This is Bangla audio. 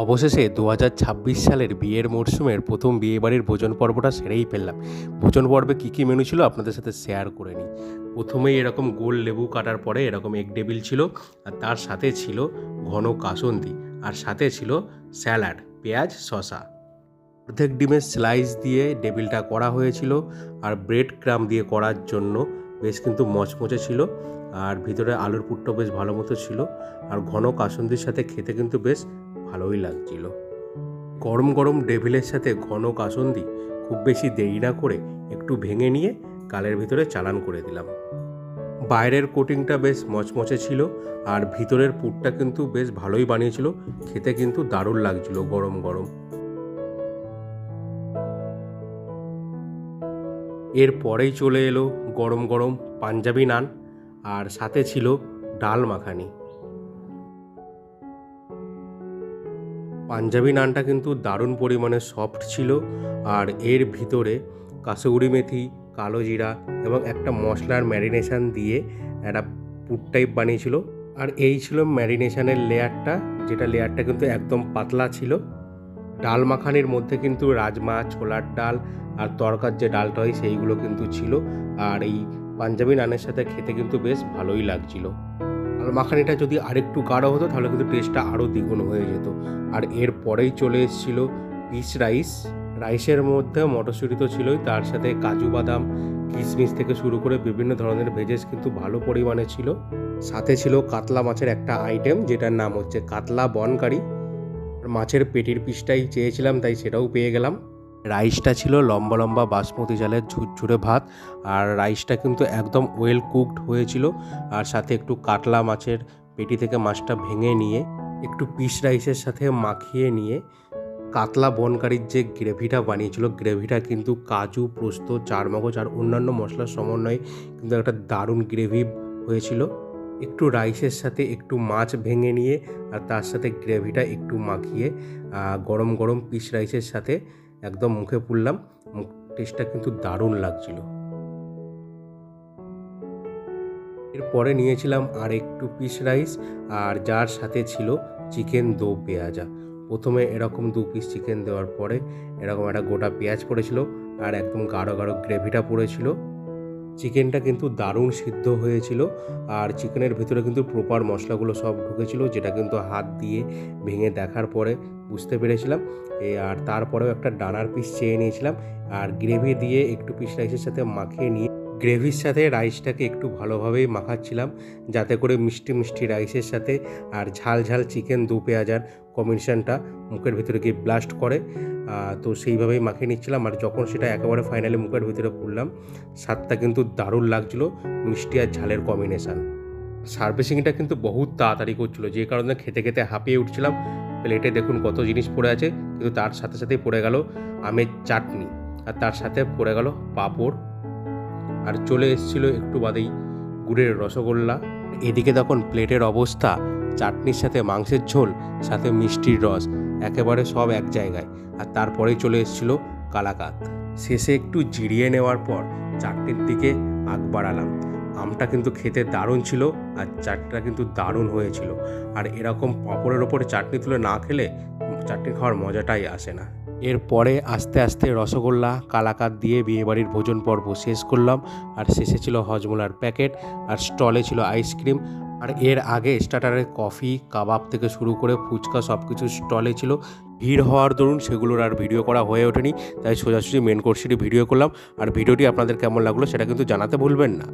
অবশেষে দু হাজার ছাব্বিশ সালের বিয়ের মরশুমের প্রথম বিয়েবাড়ির ভোজন পর্বটা সেরেই ফেললাম। ভোজন পর্বে কী কী মেনু ছিল আপনাদের সাথে শেয়ার করে নিই। প্রথমেই এরকম গোল লেবু কাটার পরে এরকম এক টেবিল ছিল, আর তার সাথে ছিল ঘন কাসন্দি, আর সাথে ছিল স্যালাড পেঁয়াজ, শসা। অর্ধেক ডিমের স্লাইস দিয়ে টেবিলটা করা হয়েছিল, আর ব্রেড ক্রাম দিয়ে করার জন্য বেশ কিন্তু মচমচে ছিল, আর ভিতরে আলুর পুরটা বেশ ভালো মতো ছিল, আর ঘন কাসন্দির সাথে খেতে কিন্তু বেশ ভালোই লাগছিল। গরম গরম ডেভিলের সাথে ঘন কাসন্দি খুব বেশি দেরি না করে একটু ভেঙে নিয়ে গালের ভিতরে চালান করে দিলাম। বাইরের কোটিংটা বেশ মচমচে ছিল আর ভিতরের পুরটা কিন্তু বেশ ভালোই বানিয়েছিল, খেতে কিন্তু দারুণ লাগছিল গরম গরম। এর পরেই চলে এলো গরম গরম পাঞ্জাবি নান আর সাথে ছিল ডাল মাখানি। পাঞ্জাবি নানটা কিন্তু দারুণ পরিমাণে সফট ছিল আর এর ভিতরে কাসুরি মেথি, কালো জিরা এবং একটা মশলার ম্যারিনেশান দিয়ে একটা পুট টাইপ বানিয়েছিল। আর এই ছিল ম্যারিনেশানের লেয়ারটা, যেটা লেয়ারটা কিন্তু একদম পাতলা ছিল। ডাল মাখানির মধ্যে কিন্তু রাজমা, ছোলার ডাল আর তরকার যে ডালটা হয় সেইগুলো কিন্তু ছিল। আর এই পাঞ্জাবি নানের সাথে খেতে কিন্তু বেশ ভালোই লাগছিল। ডাল মাখানিটা যদি আরেকটু গাঢ় হতো, তাহলে কিন্তু টেস্টটা আরও দ্বিগুণ হয়ে যেত। আর এর পরেই চলে এসেছিল পিস রাইস রাইসের মধ্যে মটরশুঁটি তো ছিলই, তার সাথে কাজু বাদাম, কিশমিশ থেকে শুরু করে বিভিন্ন ধরনের ভেজেস কিন্তু ভালো পরিমাণে ছিল। সাথে ছিল কাতলা মাছের একটা আইটেম যেটার নাম হচ্ছে কাতলা বনকারি। আর মাছের পেটির পিসটাই চেয়েছিলাম, তাই সেটাও পেয়ে গেলাম। রাইসটা ছিল লম্বা লম্বা বাসমতি চালের ঝুরঝুরে ভাত, আর রাইসটা কিন্তু একদম ওয়েল কুকড হয়েছিল, আর সাথে একটু কাতলা মাছের পেটি থেকে মাছটা ভেঙে নিয়ে, একটু পিস রাইসের সাথে মাখিয়ে নিয়ে, কাতলা বনকারির যে গ্রেভিটা বানিয়েছিল গ্রেভিটা কিন্তু কাজু, পোস্ত, চারমগজ আর অন্যান্য মশলার সমন্বয়ে কিন্তু একটা দারুণ গ্রেভি হয়েছিল। একটু রাইসের সাথে একটু মাছ ভেঙে নিয়ে, আর তার সাথে গ্রেভিটা একটু মাখিয়ে গরম গরম পিস রাইসের সাথে একদম মুখে পুরলাম মুখ টেস্টটা কিন্তু দারুণ লাগছিল। এরপরে নিয়েছিলাম আর একটু পিস রাইস আর যার সাথে ছিল চিকেন দো পেঁয়াজা। প্রথমে এরকম দু পিস চিকেন দেওয়ার পরে এরকম একটা গোটা পেঁয়াজ পড়েছিল আর একদম গাঢ় গাঢ় গ্রেভিটা পড়েছিল। চিকেনটা কিন্তু দারুণ সিদ্ধ হয়েছিল আর চিকেনের ভিতরে কিন্তু প্রপার মশলাগুলো সব ঢুকেছিল, যেটা কিন্তু হাত দিয়ে ভেঙে দেখার পরে বুঝতে পেরেছিলাম। আর তারপরেও একটা ডানার পিস চেয়ে নিয়েছিলাম আর গ্রেভি দিয়ে একটু পিস রাইসের সাথে মাখিয়ে নিয়ে গ্রেভির সাথে রাইসটাকে একটু ভালোভাবেই মাখাচ্ছিলাম, যাতে করে মিষ্টি মিষ্টি রাইসের সাথে আর ঝাল ঝাল চিকেন দু পেঁয়াজার কম্বিনেশনটা মুখের ভিতরে গিয়ে ব্লাস্ট করে। তো সেইভাবেই মাখিয়ে নিচ্ছিলাম আর যখন সেটা একেবারে ফাইনালি মুখের ভিতরে পুরলাম স্বাদটা কিন্তু দারুণ লাগছিল, মিষ্টি আর ঝালের কম্বিনেশান সার্ভিসিংটা কিন্তু বহুত তাড়াতাড়ি করছিল, যে কারণে খেতে খেতে হাঁপিয়ে উঠছিলাম। প্লেটে দেখুন কত জিনিস পড়ে আছে, কিন্তু তার সাথে সাথেই পড়ে গেল আমের চাটনি, আর তার সাথে পড়ে গেল পাঁপড় আর চলে এসেছিল একটু বাদেই গুড়ের রসগোল্লা। এদিকে তখন প্লেটের অবস্থা, চাটনির সাথে মাংসের ঝোল, সাথে মিষ্টির রস, একেবারে সব এক জায়গায়। আর তারপরেই চলে এসেছিল কালাকাত। শেষে একটু জিরিয়ে নেওয়ার পর চাটনির দিকে আগ বাড়ালাম। আমটা কিন্তু খেতে দারুণ ছিল আর চাটনিটা কিন্তু দারুণ হয়েছিল। আর এরকম পাঁপড়ের ওপরে চাটনি তুলে না খেলে চাটনি খাওয়ার মজাটাই আসে না। এরপরে আস্তে আস্তে রসগোল্লা, কালাকাত দিয়ে বিয়েবাড়ির ভোজন পর্ব শেষ করলাম। আর শেষে ছিল হজমোলার প্যাকেট, আর স্টলে ছিল আইসক্রিম। আর এর আগে স্টার্টারে কফি, কাবাব থেকে শুরু করে ফুচকা সব কিছু স্টলে ছিল। ভিড় হওয়ার দরুন সেগুলোর আর ভিডিও করা হয়ে ওঠেনি, তাই সোজাসুজি মেন কোর্সেরই ভিডিও করলাম। আর ভিডিওটি আপনাদের কেমন লাগল সেটা কিন্তু জানাতে ভুলবেন না।